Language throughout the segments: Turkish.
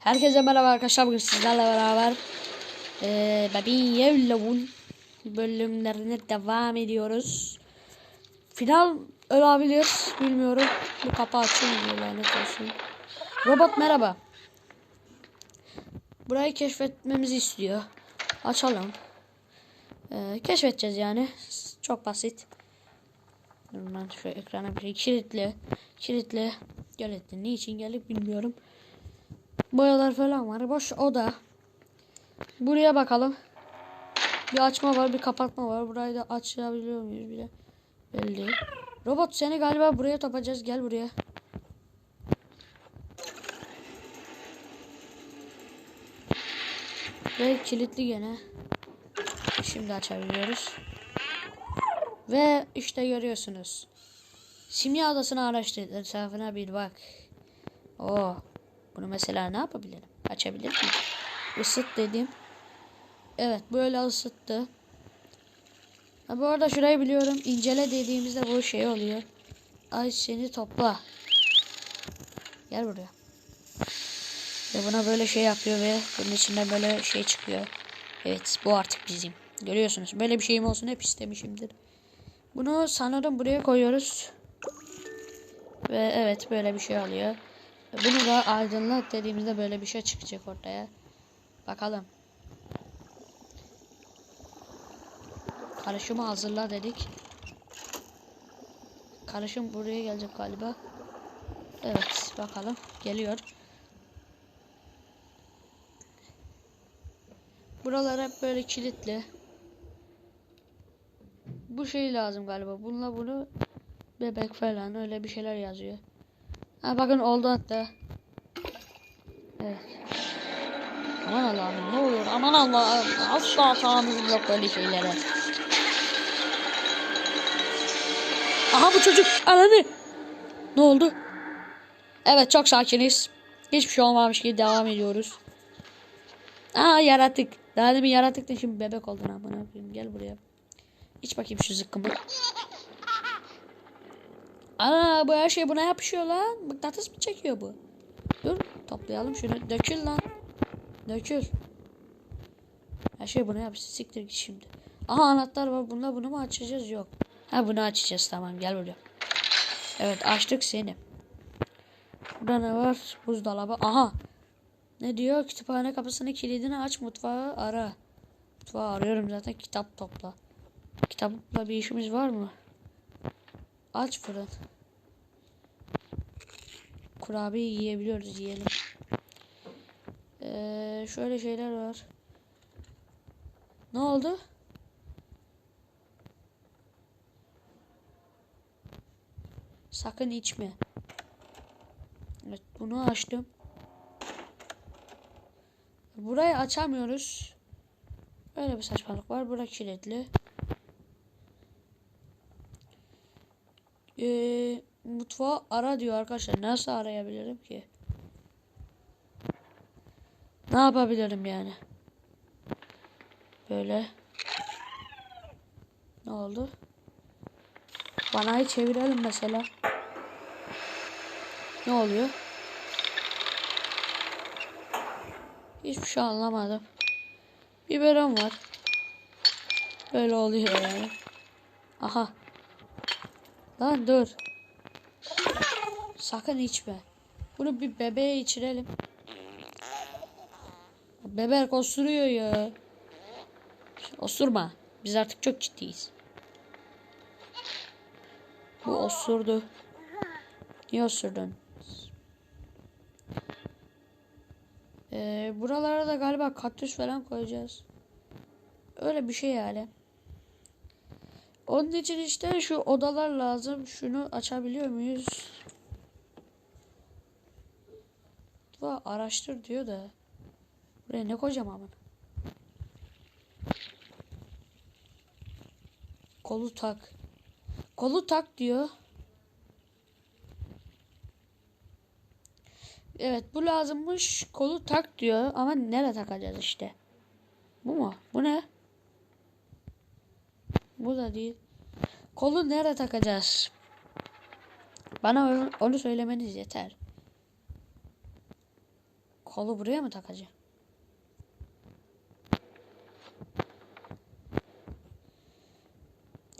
Herkese merhaba arkadaşlar bugün sizlerle beraber eee Baby Yellow'un bölümlerine devam ediyoruz. Final olabilir bilmiyorum. Bu kapağı açılmıyor lanet olsun. Robot merhaba. Burayı keşfetmemizi istiyor. Açalım. Eee, keşfedeceğiz yani. Çok basit. Dur ben şu ekrana bir şey kilitli. Kilitli. Kilitli. Niçin gelip bilmiyorum. Boyalar falan var. Boş oda. Buraya bakalım. Bir açma var, bir kapatma var. Burayı da açabiliyor muyuz bile? Belli. Robot seni galiba buraya topacağız. Gel buraya. Ve kilitli gene. Şimdi açabiliyoruz. Ve işte görüyorsunuz. Simya adasını araştır. Etrafına bir bak. Oo. Bunu mesela ne yapabilirim? Açabilir miyim? Isıt dedim. Evet böyle ısıttı. Ha, bu arada şurayı biliyorum. İncele dediğimizde bu şey oluyor. Ay seni topla. Gel buraya. Ve buna böyle şey yapıyor ve bunun içinden böyle şey çıkıyor. Evet bu artık bizim. Görüyorsunuz. Böyle bir şeyim olsun hep istemişimdir. Bunu sanırım buraya koyuyoruz. Ve evet böyle bir şey oluyor. Bunu da aydınlat dediğimizde böyle bir şey çıkacak ortaya. Bakalım. Karışımı hazırla dedik. Karışım buraya gelecek galiba. Evet bakalım. Geliyor. Buralar hep böyle kilitli. Bu şey lazım galiba. Bununla bunu bebek falan öyle bir şeyler yazıyor. Ha bakın oldu hatta. Evet. Aman Allah'ım ne olur aman Allah'ım asla tahammülüm yok böyle şeylere. Aha bu çocuk ananı. Ne oldu? Evet çok sakiniz. Hiçbir şey olmamış gibi devam ediyoruz. Aa yaratık. Daha demin yaratıktı şimdi bebek oldun amına koyayım. Gel buraya. İç bakayım şu zıkkımı. Ana bu her şey buna yapışıyor lan. Mıknatıs mı çekiyor bu? Dur toplayalım şunu. Dökül lan. Dökül. Her şey buna yapıştı. Siktir git şimdi. Aha anahtar var. Bununla bunu mu açacağız? Yok. Ha bunu açacağız. Tamam gel buraya. Evet açtık seni. Burada ne var? Buzdolabı. Aha. Ne diyor? Kütüphane kapısını kilidini aç mutfağı ara. Mutfağı arıyorum zaten kitap topla. Kitapla bir işimiz var mı? Aç fırın. Kurabiye yiyebiliyoruz yiyelim. Ee, şöyle şeyler var. Ne oldu? Sakın içme. Evet bunu açtım. Burayı açamıyoruz. Öyle bir saçmalık var. Bura kilitli. Ee, mutfağı ara diyor arkadaşlar. Nasıl arayabilirim ki? Ne yapabilirim yani? Böyle. Ne oldu? Vanayı çevirelim mesela. Ne oluyor? Hiçbir şey anlamadım. Biberon var. Böyle oluyor yani. Aha. Lan dur. Sakın içme. Bunu bir bebeğe içirelim. Bebek osuruyor ya. Osurma. Biz artık çok ciddiyiz. Bu osurdu. Niye osurdun? Ee, buralara da galiba kaktüs falan koyacağız. Öyle bir şey yani. Onun için işte şu odalar lazım. Şunu açabiliyor muyuz? Va araştır diyor da. Buraya ne koyacağım ama? Kolu tak. Kolu tak diyor. Evet bu lazımmış. Kolu tak diyor ama nereye takacağız işte? Bu mu? Bu ne? Bu da değil. Kolu nereye takacağız? Bana onu söylemeniz yeter. Kolu buraya mı takacağım?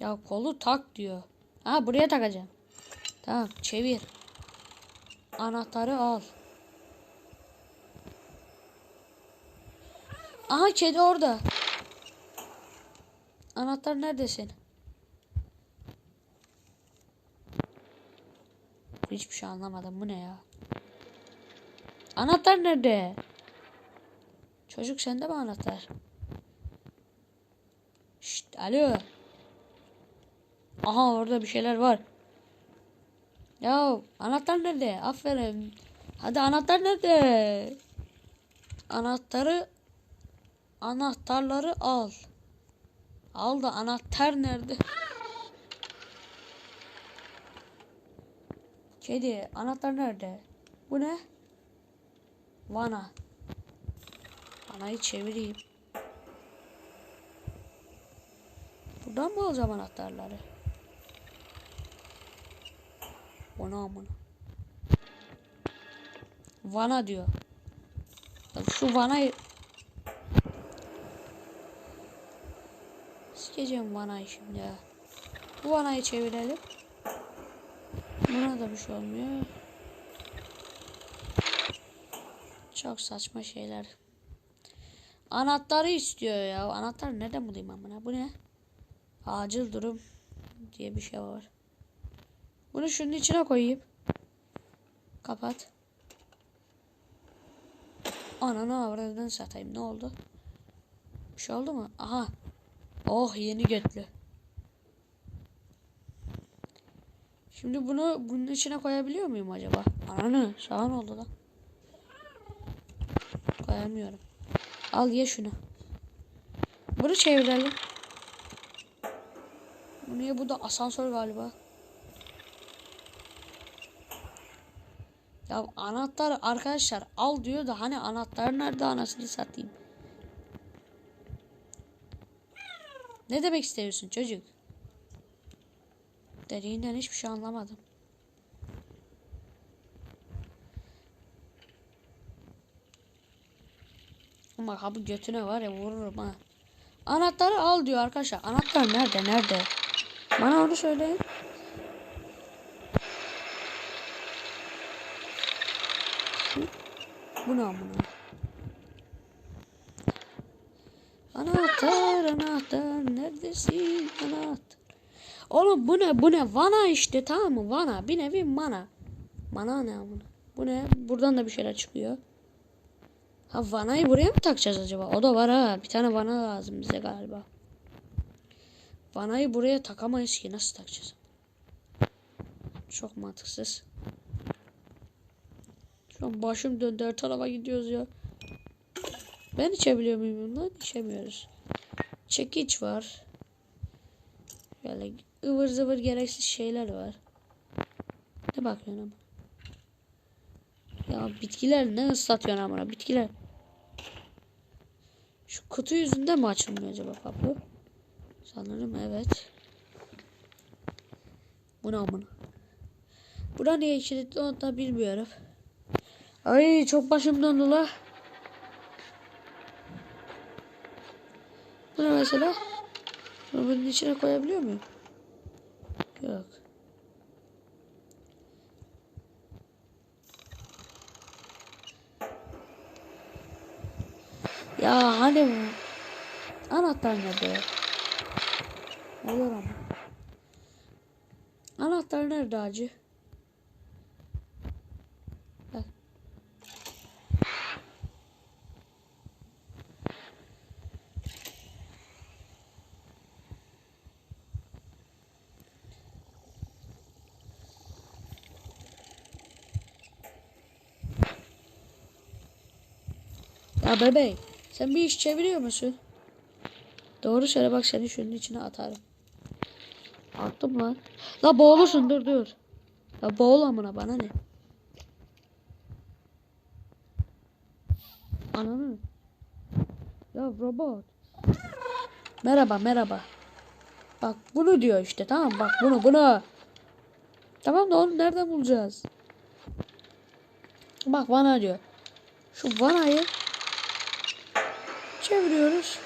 Ya kolu tak diyor. Ha buraya takacağım. Tamam çevir. Anahtarı al. Aha kedi orada. Anahtar neredesin? Hiçbir şey anlamadım. Bu ne ya? Anahtar nerede? Çocuk sende mi anahtar? Şşt, alo. Aha orada bir şeyler var. Ya anahtar nerede? Aferin. Hadi anahtar nerede? Anahtarı anahtarları al. Al da anahtar nerede? Kedi anahtar nerede? Bu ne? Vana. Vanayı çevireyim. Buradan mı alacağım anahtarları? Vana amına. Vana diyor. Şu vanayı Sikeceğim vanayı şimdi ya. Bu vanayı çevirelim. Buna da bir şey olmuyor. Çok saçma şeyler. Anahtarı istiyor ya. Anahtar nereden bulayım amına? Bu ne? Acil durum diye bir şey var. Bunu şunun içine koyayım. Kapat. Ananı avradını satayım. Ne oldu? Bir şey oldu mu? Aha. Oh yeni götlü. Şimdi bunu bunun içine koyabiliyor muyum acaba? Ananı sağ oldu lan? Koyamıyorum. Al ye şunu. Bunu çevirelim. Bu niye bu da asansör galiba. Ya anahtar arkadaşlar al diyor da hani anahtar nerede anasını satayım. Ne demek istiyorsun çocuk? Dediğinden hiçbir şey anlamadım. Ama abi götüne var ya vururum ha. Anahtarı al diyor arkadaşlar. Anahtar nerede nerede? Bana onu söyleyin. Bu ne amına? Anahtar anahtar neredesin anahtar? Oğlum bu ne bu ne vana işte tamam mı vana bir nevi mana. Mana ne amına? Bu ne? Buradan da bir şeyler çıkıyor. Ha vanayı buraya mı takacağız acaba? O da var ha. Bir tane vana lazım bize galiba. Vanayı buraya takamayız ki. Nasıl takacağız? Çok mantıksız. Şu an başım döndü. Her tarafa gidiyoruz ya. Ben içebiliyor muyum bundan? İçemiyoruz. Çekiç var. Böyle ıvır zıvır gereksiz şeyler var. Ne bakıyorsun ama? Ya bitkiler ne ıslatıyorsun amına bitkiler. Şu kutu yüzünden mi açılmıyor acaba kapı? Sanırım evet. Bu ne amına? Bura niye kilitli onu da bilmiyorum. Ay çok başım döndü la. Bu ne mesela? Bunu bunun içine koyabiliyor muyum? Yok. Ya hani anahtar nerede? Olur ama. Anahtar nerede acı? Bebeğim sen bir iş çeviriyor musun? Doğru söyle bak seni şunun içine atarım. Attım lan. La boğulursun dur dur. La boğul amına bana ne? Ananı. Ya robot. Merhaba merhaba. Bak bunu diyor işte tamam bak bunu bunu. Tamam da onu nereden bulacağız? Bak bana diyor. Şu vanayı çeviriyoruz.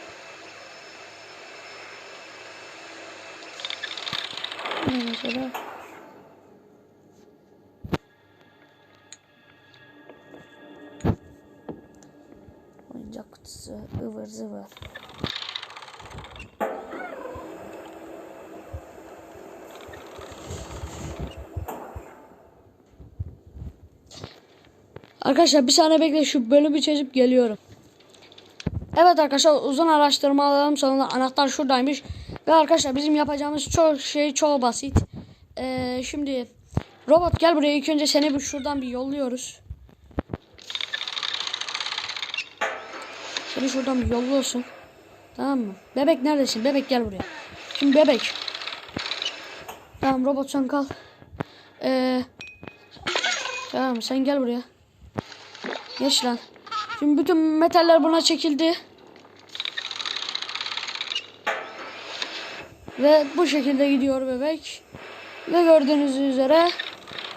Ne mesela? Oyuncak kutusu ıvır zıvır. Arkadaşlar bir saniye bekle şu bölümü çözüp geliyorum. Evet arkadaşlar uzun araştırmalarım sonunda anahtar şuradaymış. Ve arkadaşlar bizim yapacağımız çok şey çok basit. Ee, şimdi robot gel buraya ilk önce seni şuradan bir yolluyoruz. Seni şuradan bir yolluyorsun. Tamam mı? Bebek neredesin? Bebek gel buraya. Şimdi bebek. Tamam robot sen kal. Ee, tamam sen gel buraya. Geç lan. Şimdi bütün metaller buna çekildi. Ve bu şekilde gidiyor bebek. Ve gördüğünüz üzere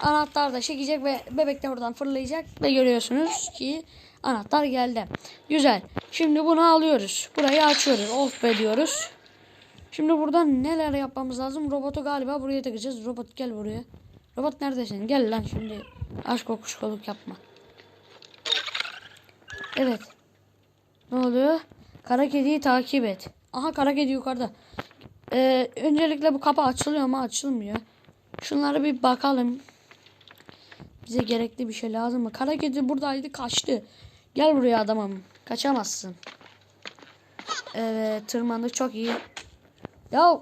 anahtar da çekecek ve bebek de buradan fırlayacak. Ve görüyorsunuz ki anahtar geldi. Güzel. Şimdi bunu alıyoruz. Burayı açıyoruz. Off be diyoruz. Şimdi buradan neler yapmamız lazım? Robotu galiba buraya takacağız. Robot gel buraya. Robot neredesin? Gel lan şimdi. Aşk okuşkoluk yapma. Evet. Ne oluyor? Kara kediyi takip et. Aha kara kedi yukarıda. Ee, öncelikle bu kapı açılıyor mu? Açılmıyor. Şunlara bir bakalım. Bize gerekli bir şey lazım mı? Kara kedi buradaydı kaçtı. Gel buraya adamım. Kaçamazsın. Evet tırmandık çok iyi. Ya.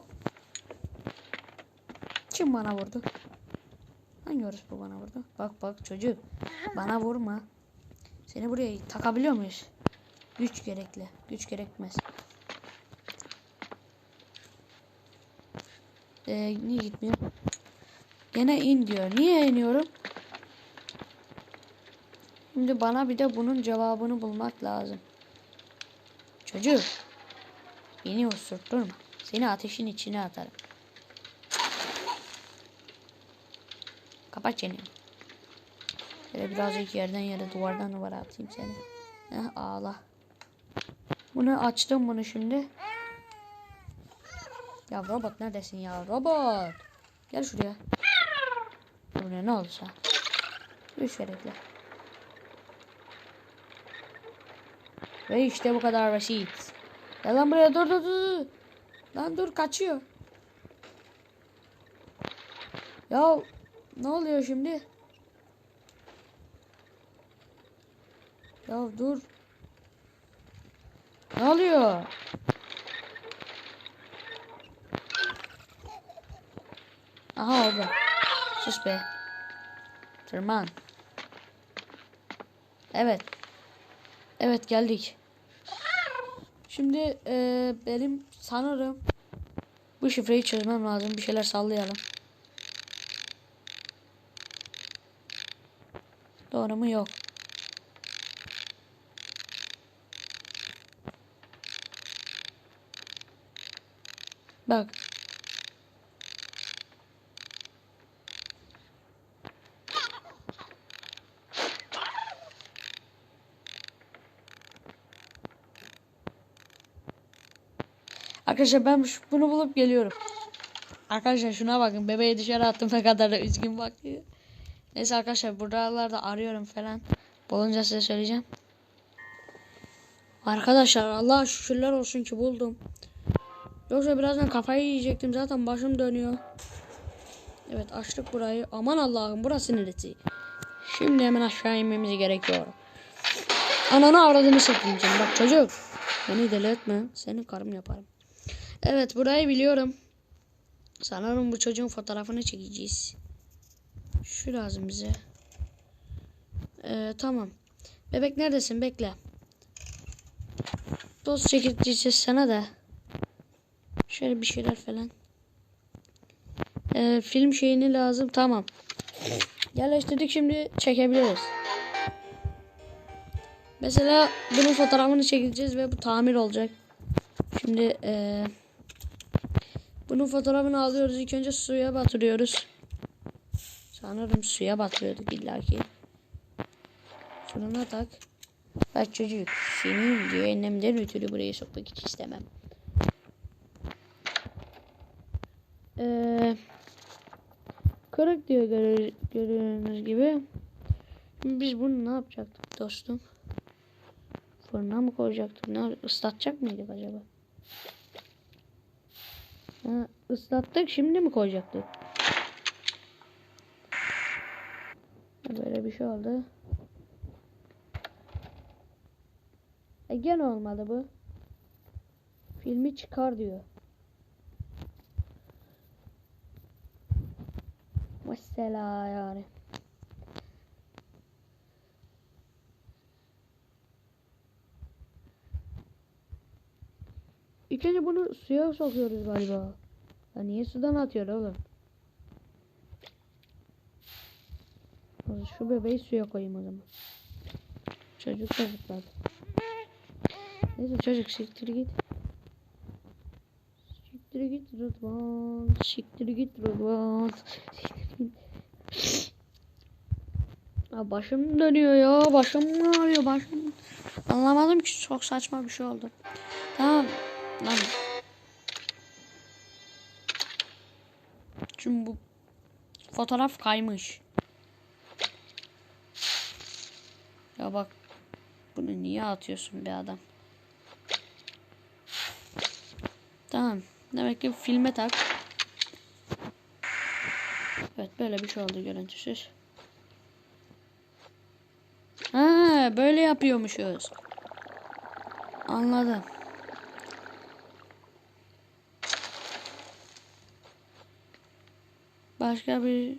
Kim bana vurdu? Hangi orospu bana vurdu? Bak bak çocuk. Bana vurma. Seni buraya takabiliyor muyuz? Güç gerekli. Güç gerekmez. Ee, niye gitmiyor? Gene in diyor. Niye iniyorum? Şimdi bana bir de bunun cevabını bulmak lazım. Çocuk. Beni osurtturma. Seni ateşin içine atarım. Kapat çeneni. Şöyle birazcık yerden yere duvardan duvara atayım seni. Heh, ağla. Bunu açtım bunu şimdi. Ya robot neredesin ya robot? Gel şuraya. Buraya ne sen? Üç gerekli. Ve işte bu kadar basit. Ya lan buraya dur dur. dur. Lan dur kaçıyor. Ya ne oluyor şimdi? Ya dur. Ne oluyor? Aha orada. Sus be. Tırman. Evet. Evet geldik. Şimdi e, benim sanırım bu şifreyi çözmem lazım. Bir şeyler sallayalım. Doğru mu? Yok. Bak. Arkadaşlar ben bunu bulup geliyorum. Arkadaşlar şuna bakın. Bebeği dışarı attım ne kadar da üzgün bakıyor. Neyse arkadaşlar buralarda arıyorum falan. Bulunca size söyleyeceğim. Arkadaşlar Allah şükürler olsun ki buldum. Yoksa birazdan kafayı yiyecektim zaten başım dönüyor. Evet açtık burayı. Aman Allah'ım burası neresi? Şimdi hemen aşağı inmemiz gerekiyor. Ananı avradını satayım. Bak çocuk. Beni deli etme. Senin karım yaparım. Evet burayı biliyorum. Sanırım bu çocuğun fotoğrafını çekeceğiz. Şu lazım bize. Ee, tamam. Bebek neredesin? Bekle. Dost çekeceğiz sana da. Şöyle bir şeyler falan. Ee, film şeyini lazım. Tamam. Yerleştirdik şimdi çekebiliriz. Mesela bunun fotoğrafını çekeceğiz ve bu tamir olacak. Şimdi ee, bunun fotoğrafını alıyoruz. İlk önce suya batırıyoruz. Sanırım suya batırıyorduk illaki. Fırına tak. Bak çocuk seni cehennemden ötürü buraya sokmak hiç istemem. Ee, kırık diyor görü- gördüğünüz gibi. Şimdi biz bunu ne yapacaktık dostum? Fırına mı koyacaktık? Ne ıslatacak mıydık acaba? Ha, ıslattık şimdi mi koyacaktık? Böyle bir şey oldu. E gene olmadı bu. Filmi çıkar diyor. Mesela yani. İlk önce bunu suya sokuyoruz galiba. Ya niye sudan atıyor oğlum? Şu bebeği suya koyayım o zaman. Çocuk da zıpladı. Neyse çocuk siktir git. Siktir git Rıdvan. Siktir git Rıdvan. Siktir. Ya başım dönüyor ya. Başım ağrıyor başım. Anlamadım ki çok saçma bir şey oldu. Tamam. Lan. Şimdi bu fotoğraf kaymış. Ya bak. Bunu niye atıyorsun be adam? Tamam. Demek ki filme tak. Evet böyle bir şey oldu görüntüsüz. Ha böyle yapıyormuşuz. Anladım. Başka bir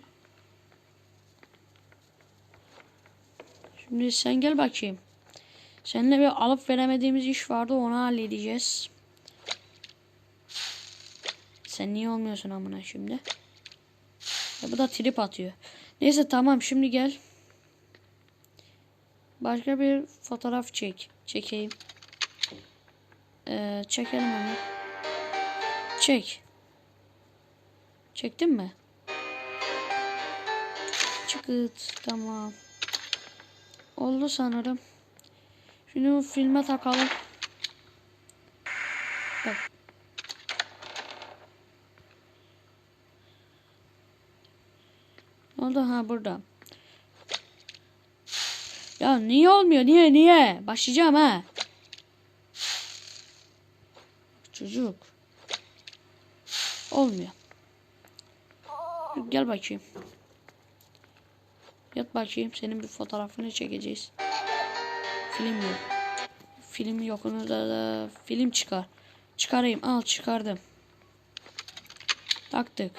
Şimdi sen gel bakayım. Seninle bir alıp veremediğimiz iş vardı onu halledeceğiz. Sen niye olmuyorsun amına şimdi? Ya bu da trip atıyor. Neyse tamam şimdi gel. Başka bir fotoğraf çek. Çekeyim. Ee, çekelim onu. Çek. Çektin mi? Çıkıt. Tamam. Oldu sanırım. Şimdi filme takalım. Oldu? Ha burada. Ya niye olmuyor? Niye? Niye? Başlayacağım ha. Çocuk. Olmuyor. Gel bakayım. Yat bakayım. Senin bir fotoğrafını çekeceğiz. Film yok. Film yok. Onu da, da film çıkar. Çıkarayım. Al çıkardım. Taktık.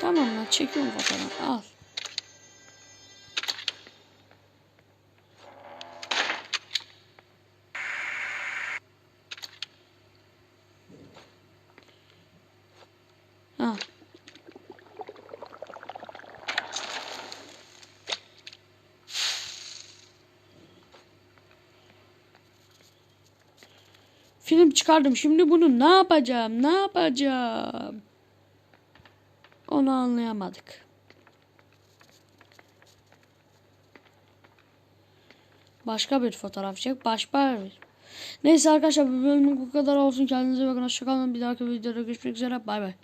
Tamam lan çekiyorum fotoğrafı. Al. Ha. Film çıkardım. Şimdi bunu ne yapacağım? Ne yapacağım? Onu anlayamadık. Başka bir fotoğraf çek. Başka bir. Neyse arkadaşlar bu bölümün bu kadar olsun. Kendinize bakın. Hoşçakalın. Bir dahaki videoda görüşmek üzere. Bay bay.